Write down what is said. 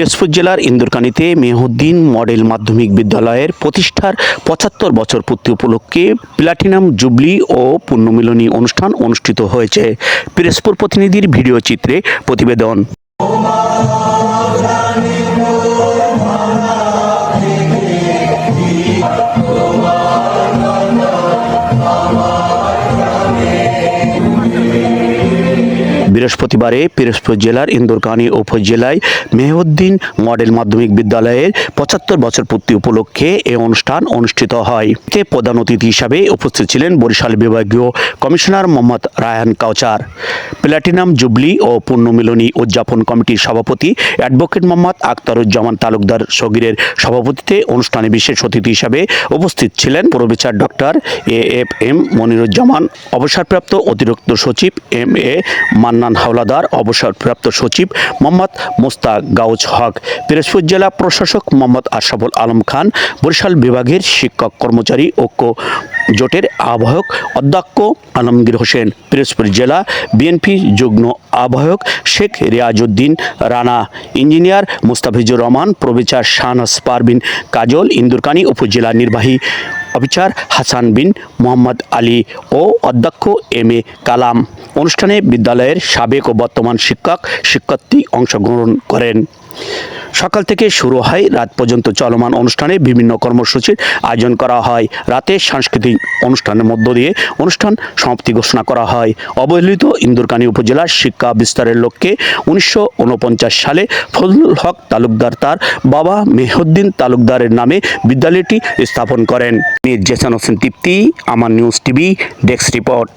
দিনাজপুর জেলার ইন্দুরকানীতে মেহউদ্দিন মডেল মাধ্যমিক বিদ্যালয়ের প্রতিষ্ঠার পঁচাত্তর বছর পূর্তি উপলক্ষে প্লাটিনাম জুবলি ও পুণ্যমিলনী অনুষ্ঠান অনুষ্ঠিত হয়েছে। পিরেশপুর প্রতিনিধির ভিডিও চিত্রে প্রতিবেদন। বৃহস্পতিবারে পিরোজপুর জেলার ইন্দোরকানী উপজেলায় মেহউদ্দিন মডেল মাধ্যমিক বিদ্যালয়ের পঁচাত্তর বছর পূর্তি উপলক্ষে এই অনুষ্ঠান অনুষ্ঠিত হয়। এতে প্রধান অতিথি হিসাবে উপস্থিত ছিলেন বরিশাল বিভাগীয় commissioner Mohammad Raihan Kauchar. Platinum jubilee ও পুণ্যমিলনী উদযাপন কমিটির সভাপতি অ্যাডভোকেট মোহাম্মদ আখতারুজ্জামান তালুকদার সগিরের সভাপতিতে অনুষ্ঠানে বিশেষ অতিথি হিসাবে উপস্থিত ছিলেন প্রবিচার doctor A F M Moniruzzaman. অবসরপ্রাপ্ত অতিরিক্ত সচিব এম এ মান্নান হাওলাদার, অবসরপ্রাপ্ত সচিব মোহাম্মদ মোস্তাক গাউজ হক। পিরোজপুর জেলা প্রশাসক মোহাম্মদ আশাফুল আলম খান, বরিশাল বিভাগের শিক্ষক, কর্মচারী ঐক্য জোটের আহ্বায়ক অধ্যক্ষ আলমগীর হোসেন। পিরোজপুর জেলা বিএনপি যুগ্ম আহ্বায়ক শেখ রিয়াজউদ্দিন রানা, ইঞ্জিনিয়ার মুস্তাফিজুর রহমান প্রবিচার শাহনাজ পারবিন কাজল, ইন্দুরকানী উপজেলা নির্বাহী অফিসার হাসান বিন মোহাম্মদ আলী ও অধ্যক্ষ এম এ কালাম। অনুষ্ঠানে বিদ্যালয়ের সাবেক ও বর্তমান শিক্ষক, শিক্ষার্থী অংশগ্রহণ করেন। সকাল থেকে শুরু হয়, রাত পর্যন্ত চলমান অনুষ্ঠানে বিভিন্ন কর্মসূচির আয়োজন করা হয়। রাতে সাংস্কৃতিক অনুষ্ঠানের মধ্য দিয়ে অনুষ্ঠান সমাপ্তি ঘোষণা করা হয়। অবহেলিত ইন্দুরকানী উপজেলার শিক্ষা বিস্তারের লক্ষ্যে উনিশশো উনপঞ্চাশ সালে ফজলুল হক তালুকদার তার বাবা মেহউদ্দিন তালুকদারের নামে বিদ্যালয়টি স্থাপন করেন। মীর জেসান হোসেন, তৃপ্তি, আমার নিউজ টিভি, ডেস্ক রিপোর্ট।